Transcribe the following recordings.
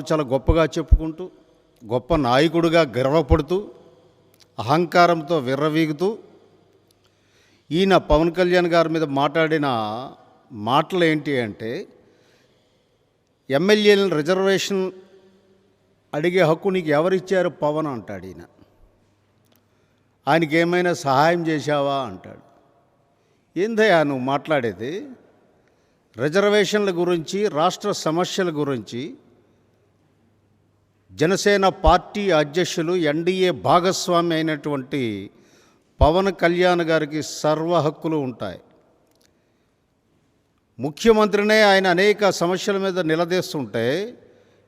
చాలా గొప్పగా చెప్పుకుంటూ గొప్ప నాయకుడిగా గర్వపడుతూ అహంకారంతో విర్రవీగుతూ ఈయన పవన్ కళ్యాణ్ గారి మీద మాట్లాడిన మాటలు ఏంటి అంటే ఎమ్మెల్యేలను రిజర్వేషన్ అడిగే హక్కు నీకు ఎవరిచ్చారు పవన్ అంటాడు ఈయన. ఆయనకి ఏమైనా సహాయం చేశావా అంటాడు. ఏందయ్యా నువ్వు మాట్లాడేది? రిజర్వేషన్ల గురించి రాష్ట్ర సమస్యల గురించి జనసేన పార్టీ అధ్యక్షులు ఎన్డీఏ భాగస్వామి అయినటువంటి పవన్ కళ్యాణ్ గారికి సర్వ హక్కులు ఉంటాయి. ముఖ్యమంత్రినే ఆయన అనేక సమస్యల మీద నిలదీస్తుంటే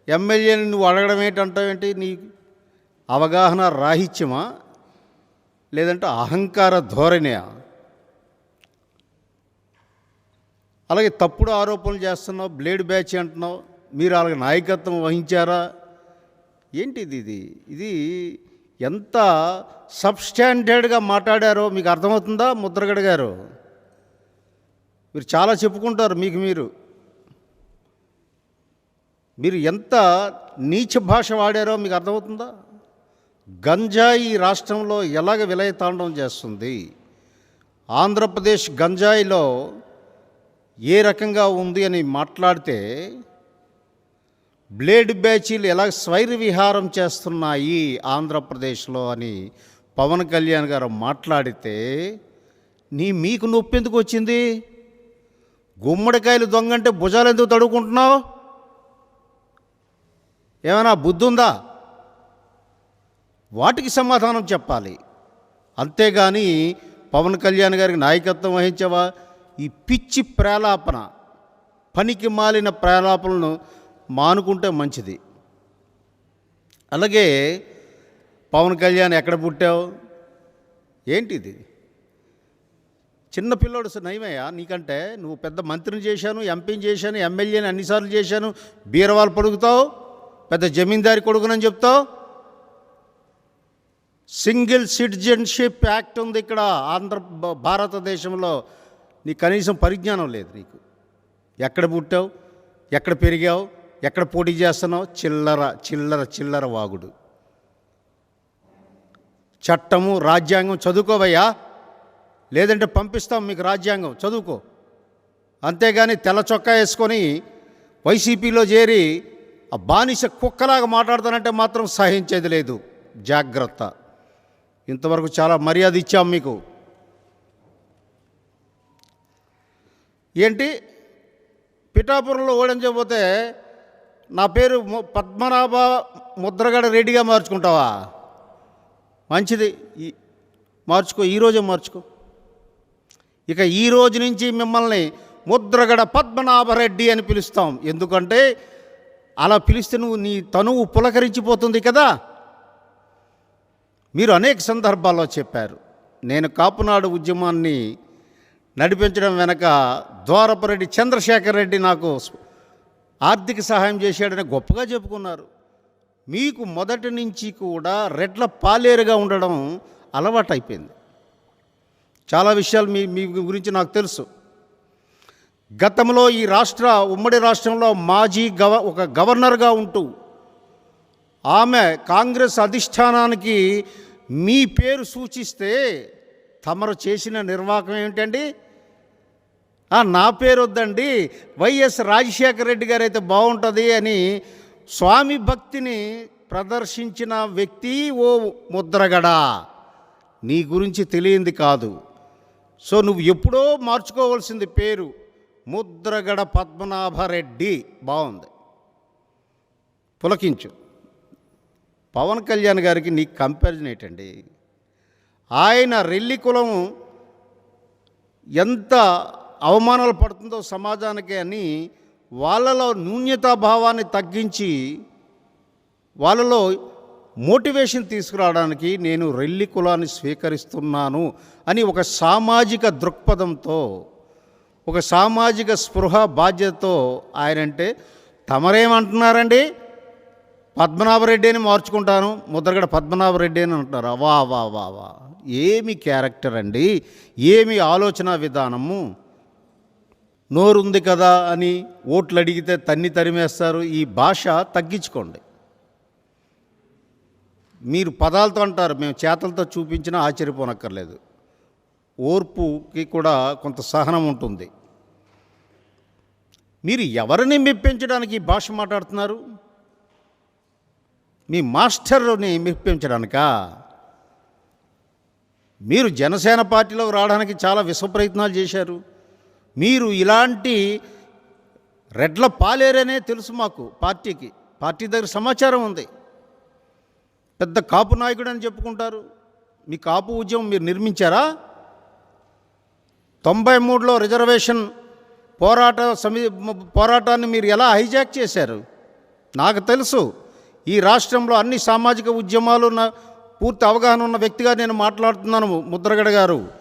ఎమ్మెల్యేని నువ్వు అడగడం ఏంటంటావేంటి నీ అవగాహన రాహిత్యమా? లేదంటే అహంకార ధోరణియా? అలాగే తప్పుడు ఆరోపణలు చేస్తున్నావు బ్లేడ్ బ్యాచ్ అంటున్నావు మీరు అలాగే నాయకత్వం వహించారా? ఏంటిది ఇది? ఇది ఎంత సబ్స్టాండర్డ్గా మాట్లాడారో మీకు అర్థమవుతుందా ముద్రగడ గారు? మీరు చాలా చెప్పుకుంటారు మీకు మీరు. మీరు ఎంత నీచ భాష వాడారో మీకు అర్థమవుతుందా? గంజాయి రాష్ట్రంలో ఎలాగ విలయతాండం చేస్తుంది? ఆంధ్రప్రదేశ్ గంజాయిలో ఏ రకంగా ఉంది అని మాట్లాడితే బ్లేడ్ బ్యాచీలు ఎలా స్వైర విహారం చేస్తున్నాయి ఆంధ్రప్రదేశ్లో అని పవన్ కళ్యాణ్ గారు మాట్లాడితే నీ మీకు నొప్పి ఎందుకు వచ్చింది? గుమ్మడికాయలు దొంగంటే భుజాలు ఎందుకు తడుకుంటున్నావు ఏమైనా బుద్ధి ఉందా? వాటికి సమాధానం చెప్పాలి. అంతేగాని పవన్ కళ్యాణ్ గారికి నాయకత్వం వహించవా? ఈ పిచ్చి ప్రేలాపన పనికి మాలిన ప్రేలాపనను మానుకుంటే మంచిది. అలాగే పవన్ కళ్యాణ్ ఎక్కడ పుట్టావు? ఏంటిది? చిన్న పిల్లోడు నయమయ్యా నీకంటే నువ్వు పెద్ద మంత్రిని చేశాను ఎంపీని చేశాను ఎమ్మెల్యేని అన్నిసార్లు చేశాను. బీరవాళ్ళు పడుగుతావు? పెద్ద జమీందారి కొడుకునని చెప్తావు? సింగిల్ సిటిజన్షిప్ యాక్ట్ ఉంది ఇక్కడ ఆంధ్ర భ- భారతదేశంలో. నీ కనీసం పరిజ్ఞానం లేదు నీకు. ఎక్కడ పుట్టావు? ఎక్కడ పెరిగావు? ఎక్కడ పోటీ చేస్తున్నావు? చిల్లర చిల్లర చిల్లర వాగుడు. చట్టము రాజ్యాంగం చదువుకోవయ్యా? లేదంటే పంపిస్తాం మీకు రాజ్యాంగం చదువుకో. అంతేగాని తెల్ల చొక్కా వేసుకొని వైసీపీలో చేరి ఆ బానిస కుక్కలాగా మాట్లాడతానంటే మాత్రం సహించేది లేదు. జాగ్రత్త. ఇంతవరకు చాలా మర్యాద ఇచ్చాం మీకు. ఏంటి? పిఠాపురంలో ఓడించకపోతే నా పేరు ము- పద్మనాభ ముద్రగడ రెడ్డిగా మార్చుకుంటావా? మంచిది. ఈ మార్చుకో ఈరోజే మార్చుకో. ఇక ఈ రోజు నుంచి మిమ్మల్ని ముద్రగడ పద్మనాభరెడ్డి అని పిలుస్తాం. ఎందుకంటే అలా పిలిస్తే నువ్వు నీ తనువు పులకరించిపోతుంది కదా. మీరు అనేక సందర్భాల్లో చెప్పారు. నేను కాపునాడు ఉద్యమాన్ని నడిపించడం వెనక ద్వారపరెడ్డి చంద్రశేఖర్ రెడ్డి నాకు ఆర్థిక సహాయం చేశాడని గొప్పగా చెప్పుకున్నారు. మీకు మొదటి నుంచి కూడా రెడ్ల పాలేరుగా ఉండడం అలవాటైపోయింది. చాలా విషయాలు మీ మీ గురించి నాకు తెలుసు. గతంలో ఈ రాష్ట్ర ఉమ్మడి రాష్ట్రంలో మాజీ గవ ఒక గవర్నర్గా ఉంటూ ఆమె కాంగ్రెస్ అధిష్టానానికి మీ పేరు సూచిస్తే తమరు చేసిన నిర్వాహకం ఏమిటండి? నా పేరు వద్దండి వైఎస్ రాజశేఖర రెడ్డి గారు అయితే బాగుంటుంది అని స్వామి భక్తిని ప్రదర్శించిన వ్యక్తి ఓ ముద్రగడ. నీ గురించి తెలియంది కాదు. సో నువ్వు ఎప్పుడో మార్చుకోవాల్సింది పేరు ముద్రగడ పద్మనాభరెడ్డి. బాగుంది పులకించు. పవన్ కళ్యాణ్ గారికి నీకు కంపారిజన్ ఏంటండి? ఆయన రెల్లి కులం ఎంత అవమానాలు పడుతుందో సమాజానికి అని వాళ్ళలో భావాన్ని తగ్గించి వాళ్ళలో మోటివేషన్ తీసుకురావడానికి నేను రెల్లి కులాన్ని స్వీకరిస్తున్నాను అని ఒక సామాజిక దృక్పథంతో ఒక సామాజిక స్పృహ బాధ్యతతో ఆయనంటే తమరేమంటున్నారండి? పద్మనాభరెడ్డి అని మార్చుకుంటాను ముద్రగడ పద్మనాభరెడ్డి అని అంటున్నారు. వా వా వా వా. ఏమి క్యారెక్టర్ అండి? ఏమి ఆలోచన విధానము? నోరుంది కదా అని ఓట్లు అడిగితే తన్ని తరిమేస్తారు. ఈ భాష తగ్గించుకోండి. మీరు పదాలతో అంటారు మేము చేతలతో చూపించినా ఆశ్చర్యపోనక్కర్లేదు. ఓర్పుకి కూడా కొంత సహనం ఉంటుంది. మీరు ఎవరిని మెప్పించడానికి ఈ భాష మాట్లాడుతున్నారు? మీ మాస్టర్ని మెప్పించడానికా? మీరు జనసేన పార్టీలోకి రావడానికి చాలా విశ్వ ప్రయత్నాలు చేశారు. మీరు ఇలాంటి రెడ్ల పాలేరనే తెలుసు మాకు పార్టీకి. పార్టీ దగ్గర సమాచారం ఉంది. పెద్ద కాపు నాయకుడు అని చెప్పుకుంటారు. మీ కాపు ఉద్యమం మీరు నిర్మించారా? తొంభై మూడులో రిజర్వేషన్ పోరాట సమి పోరాటాన్ని మీరు ఎలా హైజాక్ చేశారు? నాకు తెలుసు. ఈ రాష్ట్రంలో అన్ని సామాజిక ఉద్యమాలు పూర్తి అవగాహన ఉన్న వ్యక్తిగా నేను మాట్లాడుతున్నాను ముద్రగడ గారు.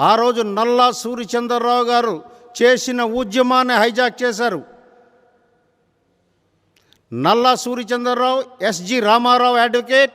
ఆ రోజు నల్లా సూర్యచంద్రరావు గారు చేసిన ఉద్యమాన్ని హైజాక్ చేశారు. నల్లా సూర్యచంద్రరావు ఎస్జి రామారావు అడ్వకేట్